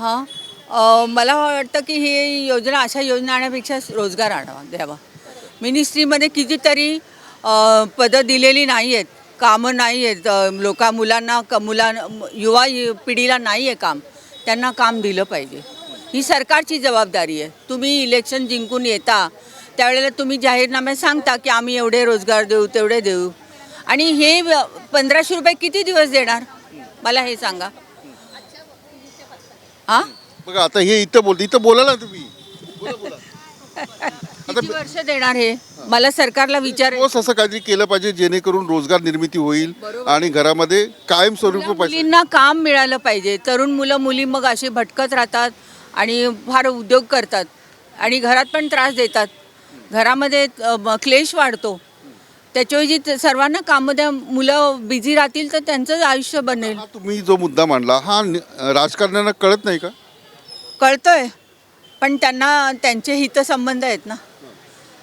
हां. मला वाटतं की ही योजना अशा योजना आणण्यापेक्षा रोजगार आणावा द्यावा. मिनिस्ट्रीमध्ये कितीतरी पदं दिलेली नाही आहेत कामं नाही आहेत लोका मुलांना क मुला युवा पिढीला नाही आहे काम. त्यांना काम दिलं पाहिजे. ही सरकारची जबाबदारी आहे. तुम्ही इलेक्शन जिंकून येता. त्यावेळेला तुम्ही जाहीरनाम्यात सांगता की आम्ही एवढे रोजगार देऊ तेवढे देऊ. आणि हे पंधराशे रुपये किती दिवस देणार? मला हे सांगा. हां बघा आता हे इथं बोलते इथं बोला ना तुम्ही. बोला बोला. किती वर्ष देणार हे? मला सरकारला विचार ठोस असं काहीतरी केलं पाहिजे जेणेकरून रोजगार निर्मिती होईल. आणि घरामध्ये कायम स्वरूपी पैसे मुलींना काम मिळालं पाहिजे. तरुण मुलं मुली मग अशी भटकत राहतात आणि फार उद्योग करतात आणि घरात पण त्रास देतात. घरामध्ये अ, क्लेश वाढतो. त्याच्याऐवजी सर्वांना कामं द्या मुलं बिझी राहतील तर त्यांचं आयुष्य बनेल. हा तुम्ही जो मुद्दा मांडला हा नि- राजकारण्यांना कळत नाही का? कळतंय पण त्यांना त्यांचे हितसंबंध आहेत ना.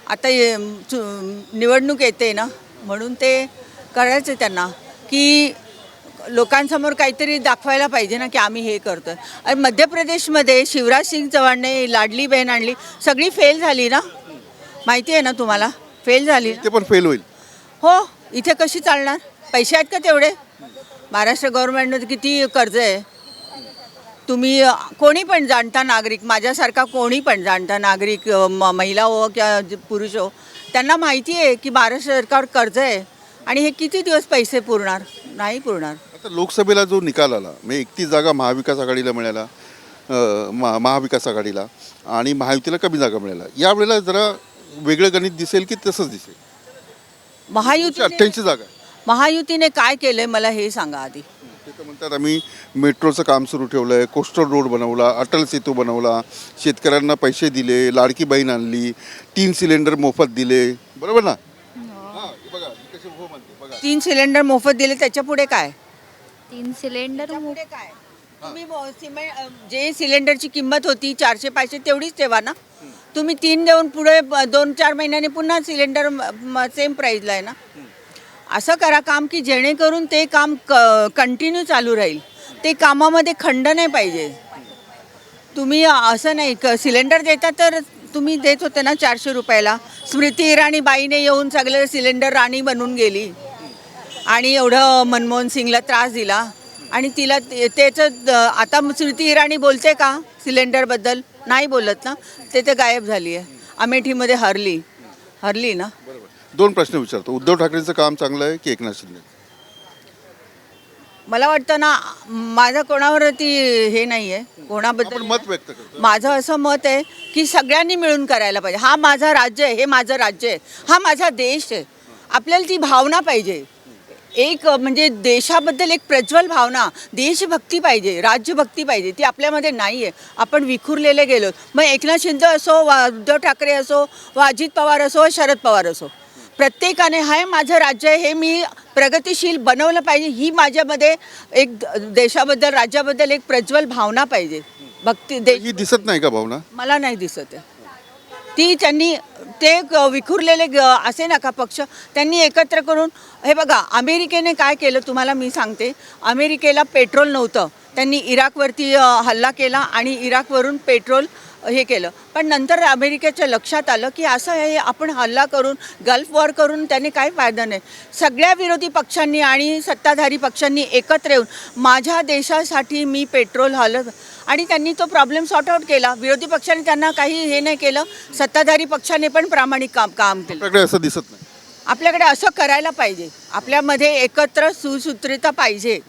आता ये- चु- निवडणूक येते ना म्हणून ते करायचं त्यांना की लोकांसमोर काहीतरी दाखवायला पाहिजे ना की आम्ही हे करतोय. आणि मध्य प्रदेशमध्ये शिवराज सिंग चव्हाणने लाडली बहीण आणली सगळी फेल झाली ना? माहिती आहे ना तुम्हाला? फेल झाली ना? ते पण फेल होईल. हो इथे कशी चालणार? पैसे आहेत का तेवढे? महाराष्ट्र गव्हर्नमेंटनं किती कर्ज आहे? तुम्ही कोणी पण जाणता नागरिक माझ्यासारखा कोणी पण जाणता नागरिक म- महिला हो किंवा जे पुरुष हो त्यांना माहिती आहे की महाराष्ट्र सरकार कर्ज आहे आणि हे किती दिवस पैसे पुरणार? नाही पुरणार. आता लोकसभेला जो निकाल आला म्हणजे एकतीस जागा महाविकास आघाडीला मिळाला महा महाविकास आघाडीला आणि महायुतीला कमी जागा मिळाल्या. यावेळेला जरा वेगळं गणित दिसेल की तसंच दिसेल? महायुतीने अठ्ठ्याऐंशी जागा आहे. महायुतीने काय केलंय मला हे सांगा आधी. ते तर म्हणतात आम्ही मेट्रोचं काम सुरू ठेवलं आहे कोस्टल रोड बनवला अटल सेतू बनवला शेतकऱ्यांना पैसे दिले लाडकी बहीण आणली तीन सिलेंडर मोफत दिले. बरोबर ना? हां, हे बघा हे कसे हो म्हणते बघा. तीन सिलेंडर मोफत दिले त्याच्या पुढे काय? तीन सिलेंडर पुढे काय? तुम्ही मो- सिमेंट अ, जे सिलेंडरची किंमत होती चारशे पाचशे तेवढीच ठेवा ना. तुम्ही तीन देऊन पुढे दोन चार महिन्यांनी पुन्हा सिलेंडर सेम प्राईजला आहे ना? असं करा काम की जेणेकरून ते काम क कंटिन्यू चालू राहील. ते कामामध्ये खंड नाही पाहिजे. तुम्ही असं नाही क सिलेंडर देता तर तुम्ही देत होते ना चारशे रुपयाला. स्मृती इराणी बाईने येऊन सगळं सिलेंडर राणी बनून गेली. आणि एवढं मनमोहन सिंगला त्रास दिला. आणि तिला त्याचं आता स्मृती इराणी बोलते का सिलेंडरबद्दल? नाही बोलत ना. ते तर गायब झाली आहे. अमेठीमध्ये हरली. हरली ना. दोन प्रश्न विचारतो. उद्धव ठाकरेंचं काम चांगलं आहे की एकनाथ शिंदे? मला वाटतं ना माझं कोणावर ती हे नाही आहे. कोणाबद्दल मत व्यक्त माझं असं मत आहे की सगळ्यांनी मिळून करायला पाहिजे. हा माझा राज्य आहे हे माझं राज्य आहे. हा माझा देश आहे. आपल्याला ती भावना पाहिजे. एक म्हणजे देशाबद्दल एक प्रज्वल भावना देशभक्ती पाहिजे राज्यभक्ती पाहिजे ती आपल्यामध्ये नाही आहे आपण विखुरलेले गेलो. मग एकनाथ शिंदे असो वा उद्धव ठाकरे असो वा अजित पवार असो वा शरद पवार असो. प्रत्येकाने हे माझं राज्य आहे हे मी प्रगतिशील बनवलं पाहिजे ही माझ्यामध्ये एक देशाबद्दल राज्याबद्दल एक प्रज्वल भावना पाहिजे. भक्ती दे ही दिसत नाही का भावना? मला नाही दिसत आहे. ती त्यांनी ते विखुरलेले ग- असे नका पक्ष. त्यांनी एकत्र करून हे बघा अमेरिकेने काय केलं तुम्हाला मी सांगते. अमेरिकेला पेट्रोल नव्हतं. त्यांनी इराकवरती हल्ला केला आणि इराकवरून पेट्रोल हे केलं. पण नंतर अमेरिकेच्या लक्षात आलं की असं हे आपण हल्ला करून गल्फ वॉर करून त्यांनी काही फायदा नाही. सगळ्या विरोधी पक्षांनी आणि सत्ताधारी पक्षांनी एकत्र येऊन माझ्या देशासाठी मी पेट्रोल हलत आणि त्यांनी तो प्रॉब्लेम सॉर्ट आऊट केला. विरोधी पक्षाने त्यांना काही हे नाही केलं. सत्ताधारी पक्षाने पण प्रामाणिक काम काम केलं. असं दिसत नाही. आपल्याकडे असं करायला पाहिजे. आपल्यामध्ये एकत्र सुसूत्रिता पाहिजे.